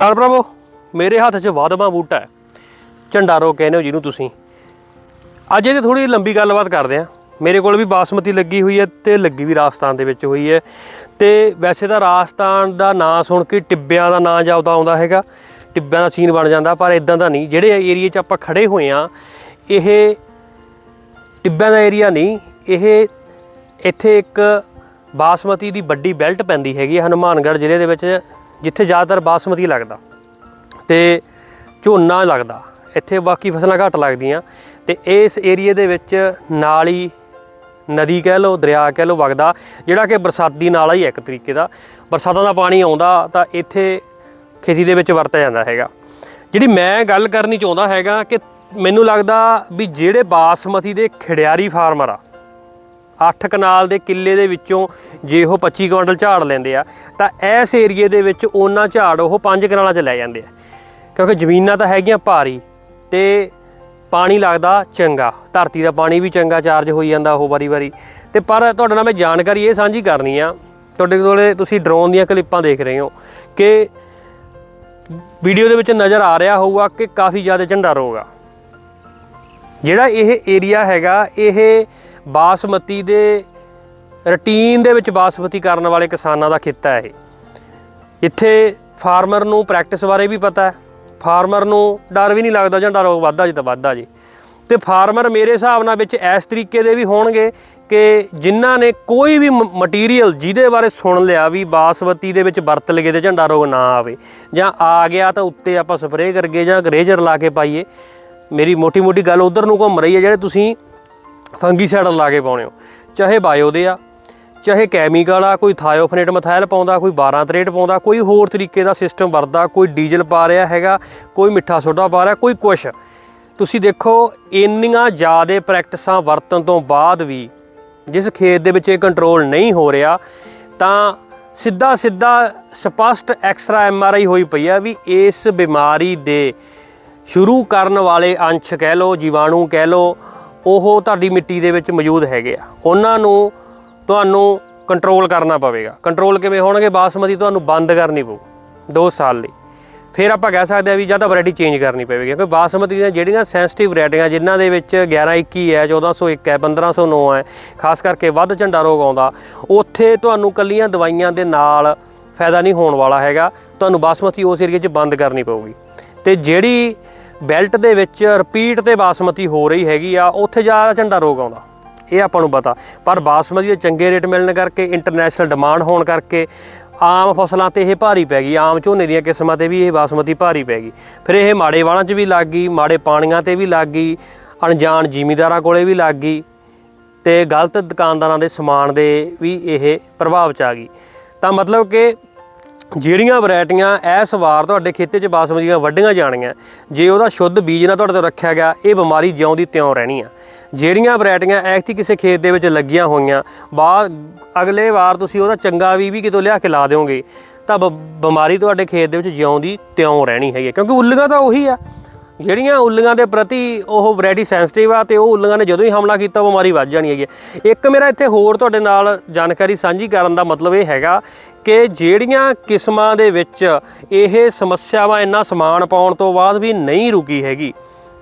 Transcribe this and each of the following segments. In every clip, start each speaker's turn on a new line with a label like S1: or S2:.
S1: ਤਾਂ ਭਰਾਵੋ, ਮੇਰੇ ਹੱਥ 'ਚ ਵਾਦਮਾ ਬੂਟਾ ਹੈ। ਝੰਡਾ ਰੋ ਕਹਿੰਦੇ ਹੋ ਜਿਹਨੂੰ ਤੁਸੀਂ। ਅੱਜ ਇਹਦੀ ਥੋੜੀ ਲੰਬੀ ਗੱਲਬਾਤ ਕਰਦੇ ਆ ਮੇਰੇ ਕੋਲ ਵੀ ਬਾਸਮਤੀ ਲੱਗੀ ਹੋਈ ਹੈ ਤੇ ਲੱਗੀ ਵੀ ਰਾਜਸਥਾਨ ਦੇ ਵਿੱਚ ਹੋਈ ਹੈ। ਤੇ ਵੈਸੇ ਤਾਂ ਰਾਜਸਥਾਨ ਦਾ ਨਾਂ ਸੁਣ ਕੇ ਟਿੱਬਿਆਂ ਦਾ ਨਾਂ ਜਾਉਦਾ ਆਉਂਦਾ ਹੈਗਾ। ਟਿੱਬਿਆਂ ਦਾ ਸੀਨ ਬਣ ਜਾਂਦਾ, ਪਰ ਇਦਾਂ ਦਾ ਨਹੀਂ। ਜਿਹੜੇ ਏਰੀਏ 'ਚ ਆਪਾਂ ਖੜੇ ਹੋਏ ਆ ਇਹ ਟਿੱਬਿਆਂ ਦਾ ਏਰੀਆ ਨਹੀਂ। ਇਹ ਇੱਥੇ ਇੱਕ ਬਾਸਮਤੀ ਦੀ ਵੱਡੀ ਬੈਲਟ ਪੈਂਦੀ ਹੈਗੀ ਹੈ, ਹਨੂਮਾਨਗੜ੍ਹ ਜ਼ਿਲ੍ਹੇ ਦੇ ਵਿੱਚ। ਜਿੱਥੇ ਜ਼ਿਆਦਾਤਰ ਬਾਸਮਤੀ ਲੱਗਦਾ ਤੇ ਝੋਨਾ ਲੱਗਦਾ, ਇੱਥੇ ਬਾਕੀ ਫਸਲਾਂ ਘੱਟ ਲੱਗਦੀਆਂ ਤੇ ਇਸ ਏਰੀਏ ਦੇ ਵਿੱਚ ਨਾਲੀ, ਨਦੀ ਕਹਿ ਲਓ, ਦਰਿਆ ਕਹਿ ਲਓ ਵਗਦਾ, ਜਿਹੜਾ ਕਿ ਬਰਸਾਤੀ ਨਾਲਾ ਹੀ ਹੈ ਇੱਕ ਤਰੀਕੇ ਦਾ। ਬਰਸਾਤਾਂ ਦਾ ਪਾਣੀ ਆਉਂਦਾ ਤਾਂ ਇੱਥੇ ਖੇਤੀ ਦੇ ਵਿੱਚ ਵਰਤਿਆ ਜਾਂਦਾ ਹੈਗਾ। ਜਿਹੜੀ ਮੈਂ ਗੱਲ ਕਰਨੀ ਚਾਹੁੰਦਾ ਹੈਗਾ ਕਿ ਮੈਨੂੰ ਲੱਗਦਾ ਵੀ ਜਿਹੜੇ ਬਾਸਮਤੀ ਦੇ ਖਿੜਿਆਰੀ ਫਾਰਮਰ ਆ 8 ਕਨਾਲ ਦੇ ਕਿੱਲੇ ਦੇ ਵਿੱਚੋਂ ਜੇ ਉਹ 25 ਕੁਇੰਟਲ ਝਾੜ ਲੈਂਦੇ ਆ, ਤਾਂ ਇਸ ਏਰੀਏ ਦੇ ਵਿੱਚ ਉਹਨਾਂ ਝਾੜ ਉਹ 5 ਕਨਾਲਾਂ 'ਚ ਲੈ ਜਾਂਦੇ ਆ। ਕਿਉਂਕਿ ਜ਼ਮੀਨਾਂ ਤਾਂ ਹੈਗੀਆਂ ਭਾਰੀ ਤੇ ਪਾਣੀ ਲੱਗਦਾ ਚੰਗਾ, ਧਰਤੀ ਦਾ ਪਾਣੀ ਵੀ ਚੰਗਾ ਚਾਰਜ ਹੋਈ ਜਾਂਦਾ ਉਹ ਵਾਰੀ-ਵਾਰੀ ਤੇ ਪਰ ਤੁਹਾਡੇ ਨਾਲ ਮੈਂ ਜਾਣਕਾਰੀ ਇਹ ਸਾਂਝੀ ਕਰਨੀ ਆ, ਤੁਹਾਡੇ ਕੋਲੇ ਤੁਸੀਂ ਡਰੋਨ ਦੀਆਂ ਕਲਿੱਪਾਂ ਦੇਖ ਰਹੇ ਹੋ ਕਿ ਵੀਡੀਓ ਦੇ ਵਿੱਚ ਨਜ਼ਰ ਆ ਰਿਹਾ ਹੋਊਗਾ ਕਿ ਕਾਫੀ ਜ਼ਿਆਦਾ ਝੰਡਾ ਰੋਗ ਜਿਹੜਾ ਇਹ ਏਰੀਆ ਹੈਗਾ, ਇਹ ਬਾਸਮਤੀ ਦੇ ਰੂਟੀਨ ਦੇ ਵਿੱਚ ਬਾਸਮਤੀ ਕਰਨ ਵਾਲੇ ਕਿਸਾਨਾਂ ਦਾ ਖੇਤਾ ਹੈ ਇਹ। ਇੱਥੇ ਫਾਰਮਰ ਨੂੰ ਪ੍ਰੈਕਟਿਸ ਬਾਰੇ ਵੀ ਪਤਾ ਹੈ। ਫਾਰਮਰ ਨੂੰ ਡਰ ਵੀ ਨਹੀਂ ਲੱਗਦਾ ਝੰਡਾ ਰੋਗ ਵੱਧਦਾ ਜੇ ਤਾਂ ਵੱਧਦਾ ਜੇ। ਤੇ ਫਾਰਮਰ ਮੇਰੇ ਹਿਸਾਬ ਨਾਲ ਵਿੱਚ ਇਸ ਤਰੀਕੇ ਦੇ ਵੀ ਹੋਣਗੇ ਕਿ ਜਿਨ੍ਹਾਂ ਨੇ ਕੋਈ ਵੀ ਮਟੀਰੀਅਲ ਜਿਹਦੇ ਬਾਰੇ ਸੁਣ ਲਿਆ ਵੀ ਬਾਸਮਤੀ ਦੇ ਵਿੱਚ ਵਰਤ ਲਗੇ ਤੇ ਝੰਡਾ ਰੋਗ ਨਾ ਆਵੇ ਜਾਂ ਆ ਗਿਆ ਤਾਂ ਉੱਤੇ ਆਪਾਂ ਸਪਰੇਅ ਕਰਗੇ ਜਾਂ ਰੇਜਰ ਲਾ ਕੇ ਪਾਈਏ ਮੇਰੀ ਮੋਟੀ ਮੋਟੀ ਗੱਲ ਉਧਰ ਨੂੰ ਘੁੰਮ ਰਹੀ ਹੈ ਜਿਹੜੇ ਤੁਸੀਂ ਫੰਗੀਸਾਈਡ ਲਾ ਕੇ ਪਾਉਣੇ ਹੋ। ਚਾਹੇ ਬਾਇਓ ਦੇ ਆ, ਚਾਹੇ ਕੈਮੀਕਲ ਆ ਕੋਈ ਥਾਇਓਫਨੇਟ ਮਥਾਇਲ ਪਾਉਂਦਾ, ਕੋਈ 12 ਤਰੇਟ ਪਾਉਂਦਾ, ਕੋਈ ਹੋਰ ਤਰੀਕੇ ਦਾ ਸਿਸਟਮ ਵਰਦਾ ਕੋਈ ਡੀਜ਼ਲ ਪਾ ਰਿਹਾ ਹੈਗਾ, ਕੋਈ ਮਿੱਠਾ ਸੋਡਾ ਪਾ ਰਿਹਾ, ਕੋਈ ਕੁਛ। ਤੁਸੀਂ ਦੇਖੋ, ਇੰਨੀਆਂ ਜ਼ਿਆਦਾ ਪ੍ਰੈਕਟਿਸਾਂ ਵਰਤਣ ਤੋਂ ਬਾਅਦ ਵੀ ਜਿਸ ਖੇਤ ਦੇ ਵਿੱਚ ਇਹ ਕੰਟਰੋਲ ਨਹੀਂ ਹੋ ਰਿਹਾ, ਤਾਂ ਸਿੱਧਾ ਸਿੱਧਾ ਸਪਸ਼ਟ ਐਕਸਰਾ ਐਮਆਰਆਈ ਹੋਈ ਪਈ ਆ ਵੀ ਇਸ ਬਿਮਾਰੀ ਦੇ ਸ਼ੁਰੂ ਕਰਨ ਵਾਲੇ ਅੰਸ਼ ਕਹਿ ਲਓ, ਜੀਵਾਣੂ ਕਹਿ ਲਓ, ਉਹ ਤੁਹਾਡੀ ਮਿੱਟੀ ਦੇ ਵਿੱਚ ਮੌਜੂਦ ਹੈਗੇ ਆ। ਉਹਨਾਂ ਨੂੰ ਤੁਹਾਨੂੰ ਕੰਟਰੋਲ ਕਰਨਾ ਪਵੇਗਾ। ਕੰਟਰੋਲ ਕਿਵੇਂ ਹੋਣਗੇ? ਬਾਸਮਤੀ ਤੁਹਾਨੂੰ ਬੰਦ ਕਰਨੀ ਪਊ 2 ਸਾਲ ਲਈ। ਫਿਰ ਆਪਾਂ ਕਹਿ ਸਕਦੇ ਆ ਵੀ ਜਾਂ ਤਾਂ ਵੈਰਾਈਟੀ ਚੇਂਜ ਕਰਨੀ ਪਵੇਗੀ, ਕਿਉਂਕਿ ਬਾਸਮਤੀ ਦੀਆਂ ਜਿਹੜੀਆਂ ਸੈਂਸਿਟਿਵ ਵੈਰਾਈਟੀਆਂ ਜਿਨ੍ਹਾਂ ਦੇ ਵਿੱਚ 1121 ਹੈ 1401 ਹੈ 1509 ਹੈ, ਖਾਸ ਕਰਕੇ ਵੱਧ ਝੰਡਾ ਰੋਗ ਆਉਂਦਾ, ਉੱਥੇ ਤੁਹਾਨੂੰ ਕੱਲੀਆਂ ਦਵਾਈਆਂ ਦੇ ਨਾਲ ਫਾਇਦਾ ਨਹੀਂ ਹੋਣ ਵਾਲਾ ਹੈਗਾ। ਤੁਹਾਨੂੰ ਬਾਸਮਤੀ ਉਸ ਏਰੀਏ 'ਚ ਬੰਦ ਕਰਨੀ ਪਊਗੀ। ਤੇ ਜਿਹੜੀ ਬੈਲਟ ਦੇ ਵਿੱਚ ਰਿਪੀਟ ਤੇ ਬਾਸਮਤੀ ਹੋ ਰਹੀ ਹੈਗੀ ਆ, ਉੱਥੇ ਜ਼ਿਆਦਾ ਝੰਡਾ ਰੋਗ ਆਉਂਦਾ। ਇਹ ਆਪਾਂ ਨੂੰ ਪਤਾ। ਪਰ ਬਾਸਮਤੀ ਦੇ ਚੰਗੇ ਰੇਟ ਮਿਲਣ ਕਰਕੇ ਇੰਟਰਨੈਸ਼ਨਲ ਡਿਮਾਂਡ ਹੋਣ ਕਰਕੇ, ਆਮ ਫਸਲਾਂ ਤੇ ਇਹ ਭਾਰੀ ਪੈ ਗਈ। ਆਮ ਝੋਨੇ ਦੀਆਂ ਕਿਸਮਾਂ ਤੇ ਵੀ ਇਹ ਬਾਸਮਤੀ ਭਾਰੀ ਪੈ ਗਈ। ਫਿਰ ਇਹ ਮਾੜੇ ਵਾਲਾਂ 'ਚ ਵੀ ਲੱਗ ਗਈ, ਮਾੜੇ ਪਾਣੀਆਂ ਤੇ ਵੀ ਲੱਗ ਗਈ, ਅਣਜਾਣ ਜ਼ਿਮੀਦਾਰਾਂ ਕੋਲੇ ਵੀ ਲੱਗ ਗਈ ਤੇ ਗਲਤ ਦੁਕਾਨਦਾਰਾਂ ਦੇ ਸਮਾਨ ਦੇ ਵੀ ਇਹ ਪ੍ਰਭਾਵ ਚ ਆ ਗਈ। ਤਾਂ ਮਤਲਬ ਕਿ ਜਿਹੜੀਆਂ ਵੈਰਾਈਟੀਆਂ ਇਸ ਵਾਰ ਤੁਹਾਡੇ ਖੇਤੇ 'ਚ ਬਾਸਮਤੀਆਂ ਵੱਢੀਆਂ ਜਾਣੀਆਂ ਜੇ ਉਹਦਾ ਸ਼ੁੱਧ ਬੀਜ ਨਾ ਤੁਹਾਡੇ ਤੋਂ ਰੱਖਿਆ ਗਿਆ, ਇਹ ਬਿਮਾਰੀ ਜਿਉਂ ਦੀ ਤਿਉਂ ਰਹਿਣੀ ਆ। ਜਿਹੜੀਆਂ ਵੈਰਾਈਟੀਆਂ ਐਕਟੀ ਕਿਸੇ ਖੇਤ ਦੇ ਵਿੱਚ ਲੱਗੀਆਂ ਹੋਈਆਂ ਬਾਅਦ ਅਗਲੇ ਵਾਰ ਤੁਸੀਂ ਉਹਦਾ ਚੰਗਾ ਵੀ ਵੀ ਕਿਤੋਂ ਲਿਆ ਕੇ ਲਾ ਦਿਓਗੇ, ਤਾਂ ਬ- ਬਿਮਾਰੀ ਤੁਹਾਡੇ ਖੇਤ ਦੇ ਵਿੱਚ ਜਿਉਂ ਦੀ ਤਿਉਂ ਰਹਿਣੀ ਹੈਗੀ ਕਿਉਂਕਿ ਉੱਲੀਆਂ ਤਾਂ ਉਹੀ ਆ। ਜਿਹੜੀਆਂ ਉੱਲੀਆਂ ਦੇ ਪ੍ਰਤੀ ਉਹ ਵੈਰਾਈਟੀ ਸੈਂਸਿਟਿਵ ਆ ਤੇ ਉਹ ਉੱਲੀਆਂ ਨੇ ਜਦੋਂ ਹੀ ਹਮਲਾ ਕੀਤਾ, ਬਿਮਾਰੀ ਵੱਧ ਜਾਣੀ ਹੈਗੀ ਹੈ। ਇੱਕ ਮੇਰਾ ਇੱਥੇ ਹੋਰ ਤੁਹਾਡੇ ਨਾਲ ਜਾਣਕਾਰੀ ਸਾਂਝੀ ਕਰਨ ਦਾ ਮਤਲਬ ਇਹ ਹੈਗਾ ਕਿ ਜਿਹੜੀਆਂ ਕਿਸਮਾਂ ਦੇ ਵਿੱਚ ਇਹ ਸਮੱਸਿਆਵਾਂ ਇੰਨਾ ਸਮਾਨ ਪਾਉਣ ਤੋਂ ਬਾਅਦ ਵੀ ਨਹੀਂ ਰੁਕੀ ਹੈਗੀ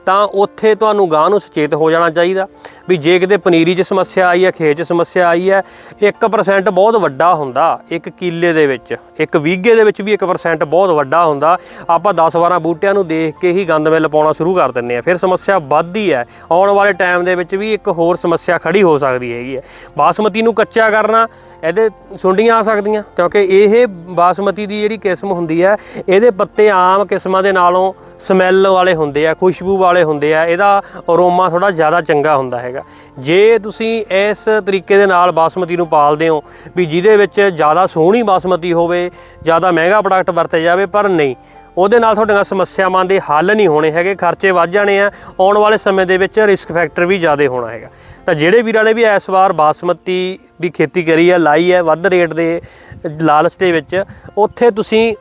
S1: ਤਾਂ ਉੱਥੇ ਤੁਹਾਨੂੰ ਗਾਂ ਨੂੰ ਸੁਚੇਤ ਹੋ ਜਾਣਾ ਚਾਹੀਦਾ। ਵੀ ਜੇ ਕਿਤੇ ਪਨੀਰੀ 'ਚ ਸਮੱਸਿਆ ਆਈ ਹੈ, ਖੇਤ 'ਚ ਸਮੱਸਿਆ ਆਈ ਹੈ 1% ਬਹੁਤ ਵੱਡਾ ਹੁੰਦਾ, ਇੱਕ ਕਿੱਲੇ ਦੇ ਵਿੱਚ, ਇੱਕ ਵੀਘੇ ਦੇ ਵਿੱਚ ਵੀ 1% ਬਹੁਤ ਵੱਡਾ ਹੁੰਦਾ। ਆਪਾਂ 10-12 ਬੂਟਿਆਂ ਨੂੰ ਦੇਖ ਕੇ ਹੀ ਗੰਦ ਮਿਲ ਪਾਉਣਾ ਸ਼ੁਰੂ ਕਰ ਦਿੰਦੇ ਆ ਫਿਰ ਸਮੱਸਿਆ ਵੱਧਦੀ ਹੈ। ਆਉਣ ਵਾਲੇ ਟਾਈਮ ਦੇ ਵਿੱਚ ਵੀ ਇੱਕ ਹੋਰ ਸਮੱਸਿਆ ਖੜੀ ਹੋ ਸਕਦੀ ਹੈਗੀ ਹੈ। ਬਾਸਮਤੀ ਨੂੰ ਕੱਚਾ ਕਰਨਾ, ਇਹਦੇ ਸੁੰਡੀਆਂ ਆ ਸਕਦੀਆਂ, ਕਿਉਂਕਿ ਇਹ ਬਾਸਮਤੀ ਦੀ ਜਿਹੜੀ ਕਿਸਮ ਹੁੰਦੀ ਹੈ, ਇਹਦੇ ਪੱਤੇ ਆਮ ਕਿਸਮਾਂ ਦੇ ਨਾਲੋਂ ਸਮੈਲ ਵਾਲੇ ਹੁੰਦੇ ਆ, ਖੁਸ਼ਬੂ ਵਾਲੇ ਹੁੰਦੇ ਆ, ਇਹਦਾ ਅਰੋਮਾ ਥੋੜਾ ਜ਼ਿਆਦਾ ਚੰਗਾ ਹੁੰਦਾ ਹੈਗਾ। ਜੇ ਤੁਸੀਂ ਇਸ ਤਰੀਕੇ ਦੇ ਨਾਲ ਬਾਸਮਤੀ ਨੂੰ ਪਾਲਦੇ ਹੋ ਵੀ ਜਿਹਦੇ ਵਿੱਚ ਜ਼ਿਆਦਾ ਸੋਹਣੀ ਬਾਸਮਤੀ ਹੋਵੇ, ਜ਼ਿਆਦਾ ਮਹਿੰਗਾ ਪ੍ਰੋਡਕਟ ਵਰਤੇ ਜਾਵੇ, ਪਰ ਨਹੀਂ, ਉਹਦੇ ਨਾਲ ਤੁਹਾਡੀਆਂ ਸਮੱਸਿਆਵਾਂ ਦੇ ਹੱਲ ਨਹੀਂ ਹੋਣੇ ਹੈਗੇ, ਖਰਚੇ ਵੱਧ ਜਾਣੇ ਆ, ਆਉਣ ਵਾਲੇ ਸਮੇਂ ਦੇ ਵਿੱਚ ਰਿਸਕ ਫੈਕਟਰ ਵੀ ਜ਼ਿਆਦਾ ਹੋਣਾ ਹੈਗਾ। ਤਾਂ ਜਿਹੜੇ ਵੀਰਾਂ ਨੇ ਵੀ ਇਸ ਵਾਰ ਬਾਸਮਤੀ ਦੀ ਖੇਤੀ ਕਰੀ ਹੈ, ਲਾਈ ਹੈ ਵੱਧ ਰੇਟ ਦੇ ਲਾਲਚ ਦੇ ਵਿੱਚ, ਉੱਥੇ ਤੁਸੀਂ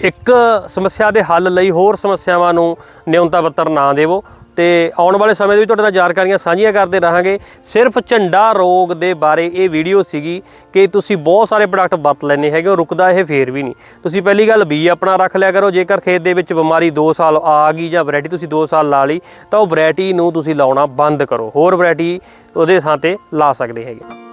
S1: ਇੱਕ ਸਮੱਸਿਆ ਦੇ ਹੱਲ ਲਈ ਹੋਰ ਸਮੱਸਿਆਵਾਂ ਨੂੰ ਨਿਉਂਤਾ ਪੱਤਰ ਨਾ ਦੇਵੋ ਤੇ ਆਉਣ ਵਾਲੇ ਸਮੇਂ ਦੇ ਵਿੱਚ ਤੁਹਾਡੇ ਨਾਲ ਜਾਣਕਾਰੀਆਂ ਸਾਂਝੀਆਂ ਕਰਦੇ ਰਹਾਂਗੇ। ਸਿਰਫ ਝੰਡਾ ਰੋਗ ਦੇ ਬਾਰੇ ਇਹ ਵੀਡੀਓ ਸੀਗੀ ਕਿ ਤੁਸੀਂ ਬਹੁਤ ਸਾਰੇ ਪ੍ਰੋਡਕਟ ਵਰਤ ਲੈਣੇ ਹੈਗੇ, ਉਹ ਰੁਕਦਾ ਇਹ ਫੇਰ ਵੀ ਨਹੀਂ। ਤੁਸੀਂ ਪਹਿਲੀ ਗੱਲ ਬੀ ਆਪਣਾ ਰੱਖ ਲਿਆ ਕਰੋ, ਜੇਕਰ ਖੇਤ ਦੇ ਵਿੱਚ ਬਿਮਾਰੀ 2 ਸਾਲ ਆ ਗਈ ਜਾਂ ਵੈਰਾਈਟੀ ਤੁਸੀਂ 2 ਸਾਲ ਲਾ ਲਈ, ਤਾਂ ਉਹ ਵੈਰਾਈਟੀ ਨੂੰ ਤੁਸੀਂ ਲਾਉਣਾ ਬੰਦ ਕਰੋ। ਹੋਰ ਵੈਰਾਈਟੀ ਉਹਦੇ ਥਾਂ ਤੇ ਲਾ ਸਕਦੇ ਹੈਗੇ।